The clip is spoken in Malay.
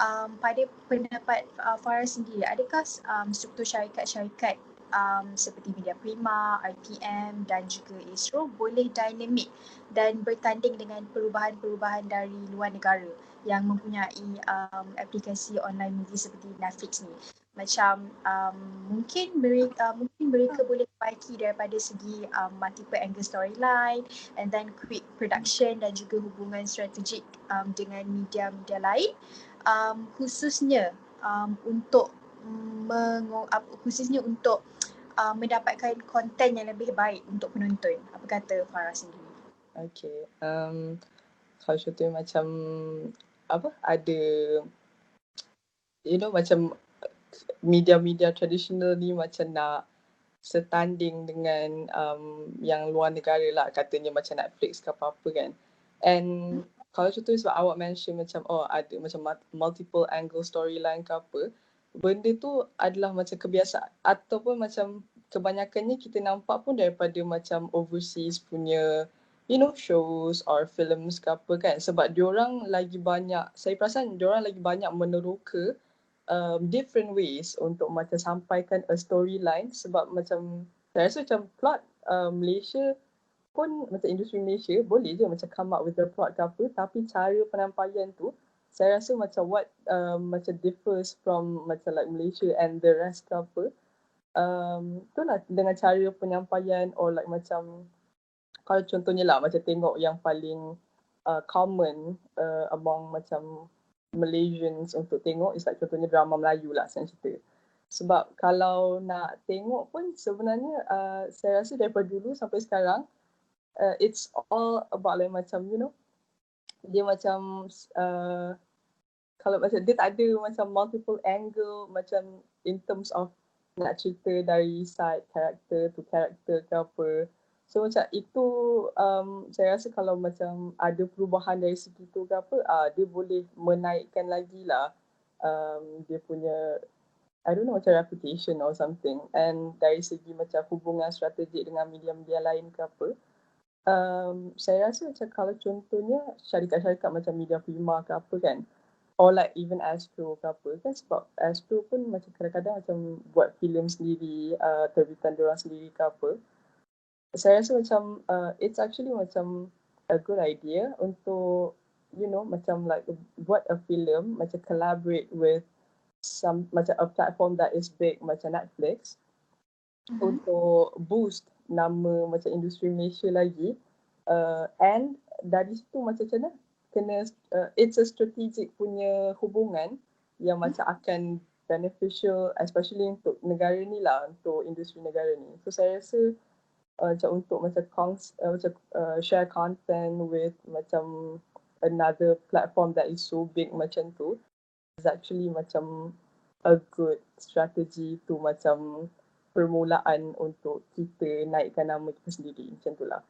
um, pada pendapat uh, Farah sendiri, adakah um, struktur syarikat-syarikat um, seperti Media Prima, IPM dan juga ISRO boleh dinamik dan bertanding dengan perubahan-perubahan dari luar negara yang mempunyai um, aplikasi online movie seperti Netflix ni. Macam um, mungkin mereka uh, mungkin mereka boleh perbaiki daripada segi um, multiple angle storyline and then quick production dan juga hubungan strategik um, dengan media-media lain um, khususnya um, untuk meng- khususnya untuk uh, mendapatkan konten yang lebih baik untuk penonton. Apa kata Farah sendiri? Okay. Um, kalau contohnya macam apa ada you know macam media-media tradisional ni macam nak setanding dengan um, yang luar negara lah katanya macam Netflix ke apa-apa kan. And kalau contohnya sebab awak mention macam oh ada macam multiple angle storyline ke apa, benda tu adalah macam kebiasaan ataupun macam kebanyakannya kita nampak pun daripada macam overseas punya you know shows or films ke apa kan sebab diorang lagi banyak saya perasan diorang lagi banyak meneroka um, different ways untuk macam sampaikan a storyline sebab macam saya rasa macam plot uh, Malaysia pun macam industri Malaysia boleh je macam come up with the plot ke apa tapi cara penyampaian tu saya rasa macam what um, macam differs from macam like Malaysia and the rest ke apa um, tu lah dengan cara penyampaian or like macam kalau contohnya lah macam tengok yang paling uh, common uh, among macam Malaysians untuk tengok is like contohnya drama Melayu lah saya cerita. Sebab kalau nak tengok pun sebenarnya uh, saya rasa daripada dulu sampai sekarang uh, it's all about like macam you know dia macam uh, kalau macam dia tak ada macam multiple angle macam in terms of nak cerita dari side character to character ke apa. So macam itu um, saya rasa kalau macam ada perubahan dari segi tu ke apa, uh, dia boleh menaikkan lagi lah um, dia punya I don't know macam reputation or something. And dari segi macam hubungan strategik dengan media-media lain ke apa, um, saya rasa macam kalau contohnya syarikat-syarikat macam Media Prima ke apa kan, or like even Astro ke apa kan sebab Astro pun macam kadang-kadang macam buat filem sendiri, uh, terbitan diorang sendiri ke apa. Saya rasa macam uh, it's actually macam a good idea untuk you know macam like buat a film macam collaborate with some macam a platform that is big macam Netflix mm-hmm. untuk boost nama macam industri Malaysia lagi uh, and dari situ macam mana kena uh, it's a strategic punya hubungan yang mm-hmm. macam akan beneficial especially untuk negara ni lah untuk industri negara ni so saya rasa uh, macam untuk macam cons, uh, macam uh, share content with macam another platform that is so big macam tu is actually macam a good strategy to macam permulaan untuk kita naikkan nama kita sendiri macam tu lah.